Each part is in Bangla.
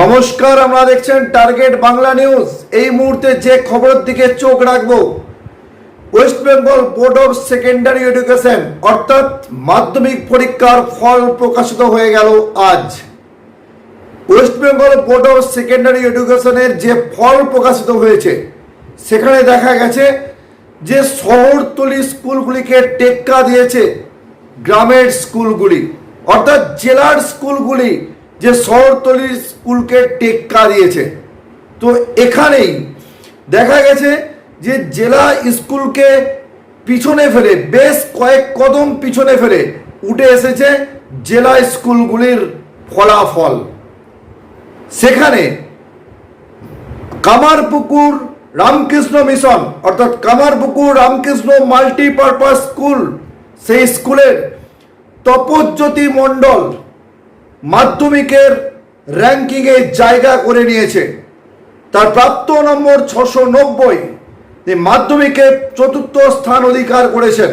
নমস্কার, আমরা দেখছেন টার্গেট বাংলা নিউজ এই মুহূর্তে যে খবরের দিকে চোখ রাখব West Bengal Board of Secondary Education অর্থাৎ মাধ্যমিক পরীক্ষার ফল প্রকাশিত হয়ে গেল আজ। West Bengal Board of Secondary এডুকেশনের যে ফল প্রকাশিত হয়েছে, সেখানে দেখা গেছে যে শহরতলি স্কুলগুলিকে টেক্কা দিয়েছে গ্রামের স্কুলগুলি, অর্থাৎ জেলার স্কুলগুলি যে শহরতলির স্কুলকে টেক্কা দিয়েছে। তো এখানেই দেখা গেছে যে জেলা স্কুলকে পিছনে ফেলে, বেশ কয়েক কদম পিছনে ফেলে উঠে এসেছে জেলা স্কুলগুলির ফলাফল। সেখানে কামারপুকুর রামকৃষ্ণ মিশন, অর্থাৎ কামারপুকুর রামকৃষ্ণ মাল্টিপারপাস স্কুল, সেই স্কুলের তপজ্যোতি মণ্ডল মাধ্যমিকের র্যাঙ্কিংয়ে জায়গা করে নিয়েছে। তার প্রাপ্ত নম্বর ছশো নব্বই। মাধ্যমিকে চতুর্থ স্থান অধিকার করেছেন।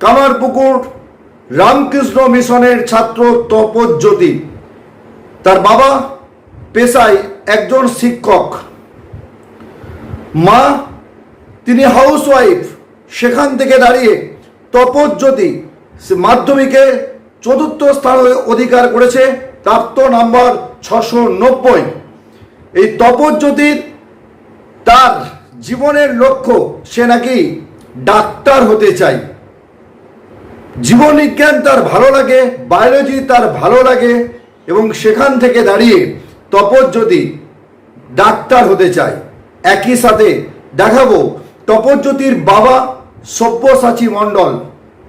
কামারপুকুর রামকৃষ্ণ মিশনের ছাত্র তপজ্যোতি তার বাবা পেশায় একজন শিক্ষক। মা, তিনি হাউস ওয়াইফ সেখান থেকে দাঁড়িয়ে তপজ্যোতি মাধ্যমিকে চতুর্থ স্থান অধিকার করেছে প্রাপ্ত নাম্বার ছশো নব্বই। এই তপজ্যোতির তার জীবনের লক্ষ্য, সে নাকি ডাক্তার হতে চায়। জীববিজ্ঞান তার ভালো লাগে, বায়োলজি তার ভালো লাগে, এবং সেখান থেকে দাঁড়িয়ে তপজ্যোতি ডাক্তার হতে চায়। একই সাথে দেখাবো তপজ্যোতির বাবা সব্যসাচী মণ্ডল,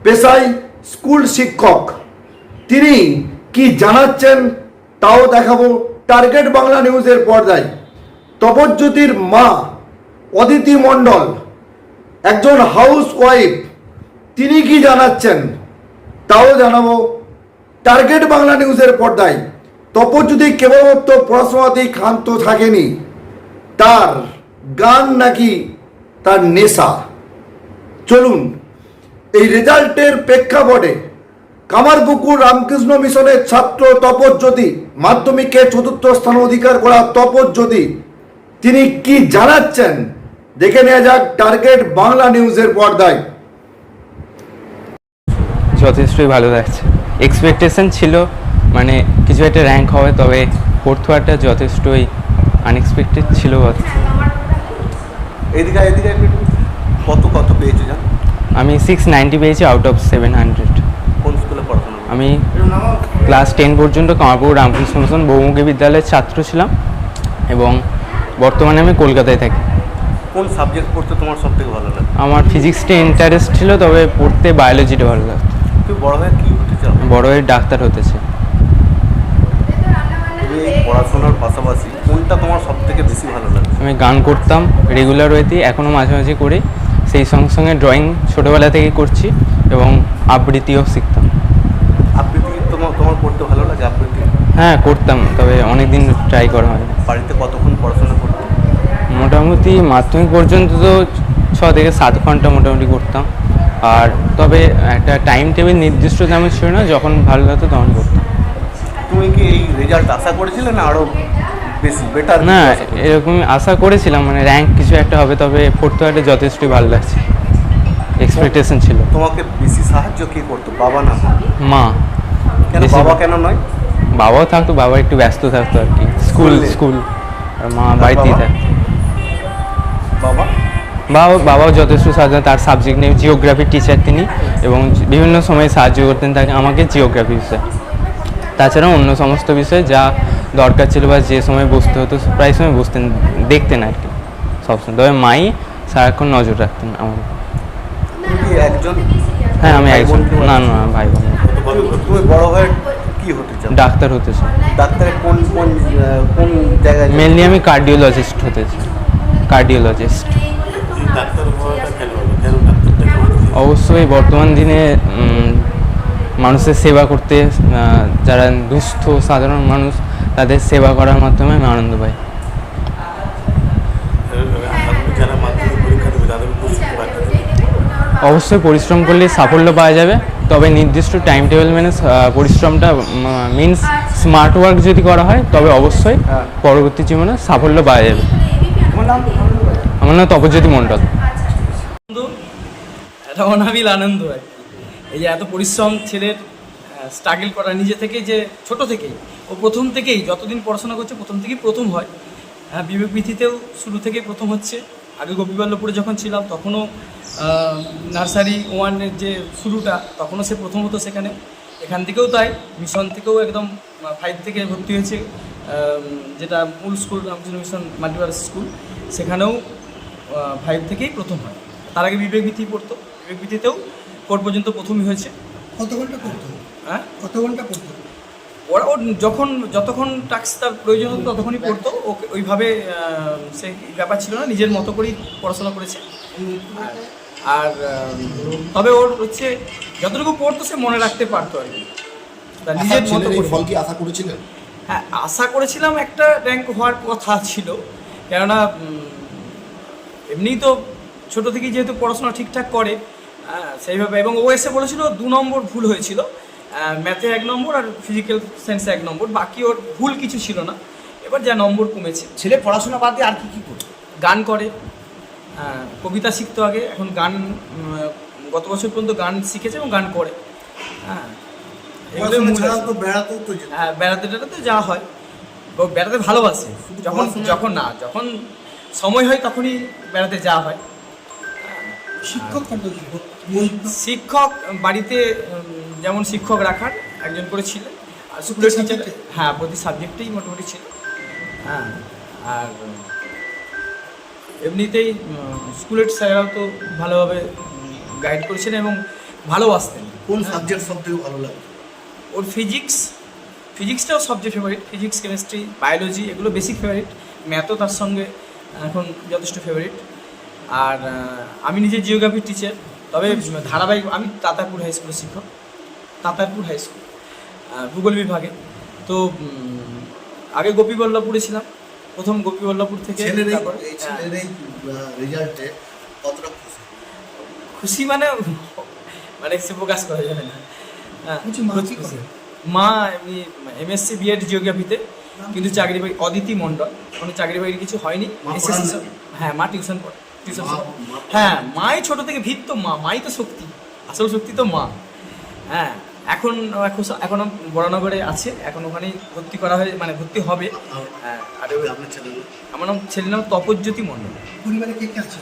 পেশায় স্কুল শিক্ষক। তিনি কি জানাচ্ছেন তাও দেখাবো টার্গেট বাংলা নিউজের পর্দায়। তপজ্যোতির মা অদিতি মণ্ডল, একজন হাউস ওয়াইফ তিনি কি জানাচ্ছেন তাও জানাব টার্গেট বাংলা নিউজের পর্দায়। তপজ্যোতি কেবলমাত্র পড়াশোনাতেই ক্ষান্ত থাকেনি, তার গান নাকি তার নেশা। চলুন, এই রেজাল্টের প্রেক্ষাপটে কামারপুকুর রামকৃষ্ণ মিশনের ছাত্র তপজ্যোতি মাধ্যমিকে চতুর্থ স্থান অধিকার করা তপজ্যোতি তিনি কি জানাচ্ছেন? দেখে নেওয়া যাক টার্গেট বাংলা নিউজের পর্দায়। যথেষ্টই ভালো লাগছে। এক্সপেকটেশন ছিল মানে কিছু একটা র্যাঙ্ক হবে তবে ফোর্থ ওয়ারটা যথেষ্টই আনএক্সপেক্টেড ছিল এদিকে এদিকে কত কত পেয়েছ জান? আমি সিক্স নাইনটি পেয়েছি আউট অফ সেভেন হান্ড্রেড কোন স্কুলে পড়াশোনা করো? আমি ক্লাস টেন পর্যন্ত কামারপুর রামকৃষ্ণ মিশন বহুমুখী বিদ্যালয়ের ছাত্র ছিলাম এবং বর্তমানে আমি কলকাতায় থাকি। কোন সাবজেক্ট পড়তে তোমার সব থেকে ভালো লাগে? আমার ফিজিক্সটা ইন্টারেস্ট ছিল তবে পড়তে বায়োলজিটা ভালো লাগতো। তুমি বড় হয়ে কি হতে চাও? বড় হয়ে ডাক্তার হতেছে তুমি এই পড়াশোনার পাশাপাশি কোনটা তোমার সব থেকে বেশি ভালো লাগে? আমি গান করতাম রেগুলার ওয়েতেই এখনও মাঝে মাঝে করি। সেই সঙ্গে সঙ্গে ড্রয়িং ছোটোবেলা থেকে করছি এবং আবৃত্তিও শিখতাম। তোমার পড়তে ভালো লাগে আবৃত্তি হ্যাঁ করতাম তবে অনেক দিন ট্রাই করা হয় বাড়িতে কতক্ষণ পড়াশোনা করতে? মোটামুটি মাধ্যমিক পর্যন্ত তো ছ থেকে সাত ঘণ্টা মোটামুটি করতাম। আর তবে একটা টাইম টেবিল নির্দিষ্ট তেমন ছিল না যখন ভালো লাগতো তখন করতাম। তুমি কি এই রেজাল্ট আশা করেছিলে না আরও বেশি বেটার না এরকম আশা করেছিলাম মানে র্যাঙ্ক কিছু একটা হবে তবে ফোর্থ ওয়ার্ডে যথেষ্টই ভালো লাগছে। এক্সপেকটেশন ছিল। তোমাকে বেশি সাহায্য কে করতো বাবা না মা? কেন বাবা কেন নয়? বাবাও থাকতো বাবা একটু ব্যস্ত থাকতো আর কি। স্কুল স্কুল আর মা বাড়িতেই? থাকতো। বাবা? বাবা বাবাও যথেষ্ট সাহায্য তার সাবজেক্ট নিয়ে জিওগ্রাফির টিচার তিনি এবং বিভিন্ন সময় সাহায্য করতেন তাকে আমাকে জিওগ্রাফি বিষয়ে। তাছাড়াও অন্য সমস্ত বিষয়ে যা দরকার ছিল বা যে সময় বসতে হতো প্রায় সময় বসতেন দেখতেন আর কি। সবসময় তবে মাই সারাক্ষণ নজর রাখতেন আমার। একজন? হ্যাঁ আমি একজন। না না ভাই বোন। তুমি বড় হয়ে কি হতে চাও? ডাক্তার হতে চাই। ডাক্তারের কোন কোন কোন জায়গায় মেনলি আমি কার্ডিওলজিস্ট হতে চাই। কার্ডিওলজিস্ট। ডাক্তার অবশ্যই বর্তমান দিনে মানুষের সেবা করতে যারা দুস্থ সাধারণ মানুষ তাদের সেবা করার মাধ্যমে আমি আনন্দ পাই যারা মাধ্যমিক পরীক্ষা দেবে তাদের উপস্থিতি বাড়তে অবশ্যই পরিশ্রম করলে সাফল্য পাওয়া যাবে। তবে নির্দিষ্ট টাইম টেবিল মেনে পরিশ্রমটা মিনস স্মার্ট ওয়ার্ক যদি করা হয় তবে অবশ্যই হ্যাঁ। পরবর্তী জীবনে সাফল্য পাওয়া যাবে। আমার নাম তপজ্যোতি মণ্ডল। আনন্দ একটা অনাবিল আনন্দ আর এই যে এত পরিশ্রম ছেলের স্ট্রাগল করা নিজে থেকে যে ছোট থেকেই ও প্রথম থেকেই যতদিন পড়াশোনা করছে প্রথম থেকেই প্রথম হয়। হ্যাঁ বিবেক বিথিতেও শুরু থেকেই প্রথম হচ্ছে। আগে গোপীবল্লভপুরে যখন ছিলাম তখনও নার্সারি ওয়ানের যে শুরুটা তখনও সে প্রথম হতো সেখানে। এখান থেকেও তাই মিশন থেকেও একদম ফাইভ থেকে ভর্তি হয়েছে যেটা মূল school Ramakrishna Mission multipurpose school সেখানেও ফাইভ থেকেই প্রথম হয়। তার আগে বিবেক বিথি পড়তো। বিবেক বিথিতেও ফোর পর্যন্ত প্রথমই হয়েছে। কত ঘণ্টা পড়তো? হ্যাঁ? কত ঘণ্টা পড়তো? ওরা ওর যখন যতক্ষণ টাক্স তার প্রয়োজন হতো ততক্ষণই পড়তো। ওকে ওইভাবে সে ব্যাপার ছিল না। নিজের মতো করেই পড়াশোনা করেছে। আর- তবে ওর হচ্ছে যতটুকু পড়তো সে মনে রাখতে পারতো আর কি। নিজের মতো করে। ফল কি আশা করেছিলেন? হ্যাঁ আশা করেছিলাম একটা র্যাঙ্ক হওয়ার কথা ছিল। কেননা উম, এমনিই তো ছোট থেকেই যেহেতু পড়াশোনা ঠিকঠাক করে সেইভাবে এবং ও এসে বলেছিল দু নম্বর ভুল হয়েছিল। ম্যাথে এক নম্বর আর ফিজিক্যাল সায়েন্সে এক নম্বর। বাকি ওর ভুল কিছু ছিল না। এবার যা নম্বর কমেছে। ছেলে পড়াশোনা বাদ দিয়ে আর কি কী করতো গান করে। কবিতা শিখতো আগে। এখন গান গত বছর পর্যন্ত গান শিখেছে এবং গান করে। হ্যাঁ। এগুলোই মূল আছে। তো বেড়াতেও তো হ্যাঁ বেড়াতে টেড়াতে যাওয়া হয়। ও বেড়াতে ভালোবাসে। যখন যখন না যখন সময় হয় তখনই বেড়াতে যাওয়া হয়। শিক্ষক শিক্ষক বাড়িতে যেমন শিক্ষক রাখার একজন করে ছিলেন আর স্কুলের টিচার হ্যাঁ প্রতি সাবজেক্টেই মোটামুটি ছিল। হ্যাঁ আর এমনিতেই স্কুলের স্যাররাও তো ভালোভাবে গাইড করেছেন এবং ভালোবাসতেন কোন সাবজেক্ট সব থেকে ভালো লাগে? ওর ফিজিক্স ফিজিক্সটাও সবচেয়ে ফেভারিট ফিজিক্স কেমিস্ট্রি বায়োলজি এগুলো বেসিক ফেভারিট ম্যাথও তার সঙ্গে এখন যথেষ্ট ফেভারিট আর আমি নিজে জিওগ্রাফির টিচার তবে ধারাবাহিক আমি তাতারপুর হাই স্কুলের শিক্ষক। তাতারপুর হাই স্কুল ভূগোল বিভাগে। তো আগে গোপীবল্লভপুরে ছিলাম। প্রথম থেকে এই রেজাল্টে কতটা খুশি? খুশি মানে মানে সে প্রকাশ করা যাবে না। হ্যাঁ, মা এমনি এমএসসি বিএড জিওগ্রাফিতে কিন্তু চাকরি বাকরি অদিতি মণ্ডল। কোনো চাকরি বাকরি কিছু হয়নি। হ্যাঁ মা টিউশন পড়ে টিউশন হ্যাঁ মাই ছোট থেকে ভিত তো মা মাই তো শক্তি। আসল শক্তি তো মা। হ্যাঁ এখন এখন এখন বড়নগরে আছে। এখন ওখানেই ভর্তি করা হয়ে মানে ভর্তি হবে। হ্যাঁ আর আপনার আমার নাম ছেলের নাম তপজ্যোতি মণ্ডল। পরিবারে কে কে আছে?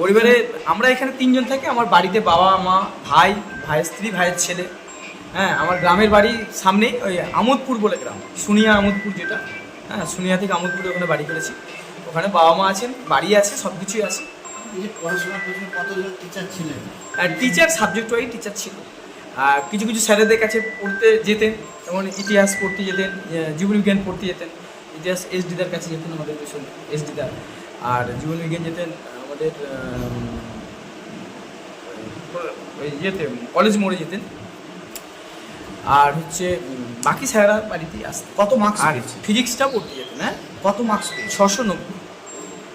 পরিবারে আমরা এখানে তিনজন থাকি। আমার বাড়িতে বাবা মা ভাই ভাইয়ের স্ত্রী ভাইয়ের ছেলে। হ্যাঁ আমার গ্রামের বাড়ি সামনেই ওই আমোদপুর বলে গ্রাম। সুনিয়া আমোদপুর যেটা। হ্যাঁ সুনিয়া থেকে আমোদপুরে ওখানে বাড়ি করেছি। ওখানে বাবা মা আছেন বাড়ি আছে সব কিছুই আছে পড়াশোনার কতজন টিচার ছিলেন? আর টিচার সাবজেক্ট ওয়াইজ টিচার ছিল। কিছু কিছু স্যারেদের কাছে পড়তে যেতেন যেমন ইতিহাস পড়তে যেতেন জীবনবিজ্ঞান পড়তে যেতেন ইতিহাস এস দিদার কাছে যেতেন আমাদের ভীষণ এস দিদার আর জীবনবিজ্ঞান যেতেন আমাদের ওই ইয়েতে কলেজ মোড়ে যেতেন। আর হচ্ছে বাকি স্যারেরা বাড়িতেই আসতেন। কত মার্কস আর ফিজিক্সটা পড়তে যেতেন হ্যাঁ? কত মার্কস ছশো নব্বই।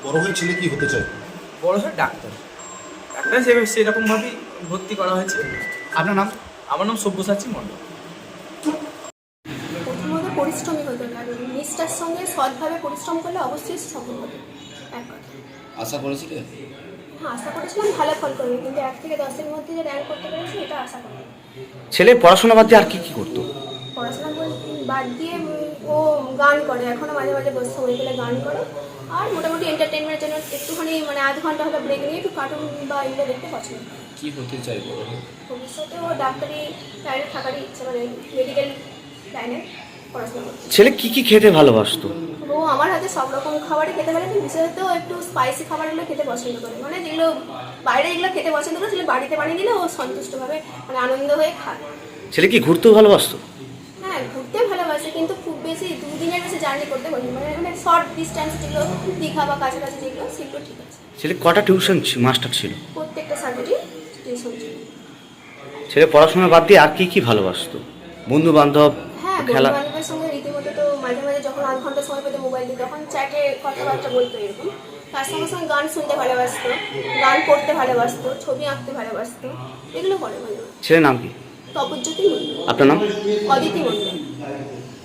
বড় হয়ে ছেলে কি হতে চায়? বড় হয়ে ডাক্তার। ডাক্তার সেরকমভাবেই ভর্তি করা হয়েছে। আপনার নাম? আমার নাম সব্যসাচী মণ্ডল। প্রথমত পরিশ্রমী হতে হবে কারণ নিষ্ঠার সঙ্গে সৎভাবে পরিশ্রম করলে অবশ্যই সফল হবে। এক কথা। আশা হ্যাঁ আশা করেছিলাম ভালো ফল করবে কিন্তু এক থেকে দশের মধ্যে যে র্যাঙ্ক করতে পেরেছি এটা আশা করি ছেলে পড়াশোনা বাদ দিয়ে আর কি কি করতো? পড়াশোনা বাদ দিয়ে ও গান করে এখনও মাঝে মাঝে বসে সময় পেলে গান করে। আর মোটামুটি এন্টারটেনমেন্টের জন্য একটুখানি মানে আধ ঘণ্টা হলে ব্রেক নিয়ে একটু কার্টুন বা এগুলো দেখতে পছন্দ করে। কি হতে চাই বড় হয়ে ভবিষ্যতে ডাক্তারি লাইনে থাকারই ইচ্ছে মানে মেডিকেল লাইনে পড়াশোনা করছে। ছেলে কি কি খেতে ভালোবাসতো? ও আমার হাতে সব রকম খাবারই খেতে কিন্তু বিশেষত একটু স্পাইসি খাবারগুলো খেতে পছন্দ করে। মানে যেগুলো বাইরে যেগুলো খেতে পছন্দ করে সেগুলো বাড়িতে বানিয়ে দিলে ও সন্তুষ্টভাবে মানে আনন্দ হয়ে খায়। ছেলে কি ঘুরতেও ভালোবাসতো? হ্যাঁ ঘুরতে ভালোবাসে কিন্তু খুব বেশি দুদিনের বেশি জার্নি করতে পারি মানে মানে শর্ট ডিস্টেন্স যেগুলো দীঘা বা কাছাকাছি যেগুলো সেগুলো ঠিক আছে। ছেলে কটা টিউশন মাস্টার ছিল? প্রত্যেকটা সাবজেক্টই ছেলে পড়াশোনা বাদ দিয়ে আর কি কি ভালোবাসত? বন্ধু বান্ধব হ্যাঁ খেলা সঙ্গে রীতিমতো তো মাঝে মাঝে যখন আধ ঘণ্টা সময় পেতো মোবাইল দিয়ে তখন চ্যাটে কথাবার্তা বলতো এরকম। তার সঙ্গে সঙ্গে গান শুনতে ভালোবাসতো গান করতে ভালোবাসতো ছবি আঁকতে ভালোবাসতো এগুলো করে ভালো। ছেলের নাম কি? তপজ্যোতি মন্ডল আপনার নাম? অদিতি মন্ডল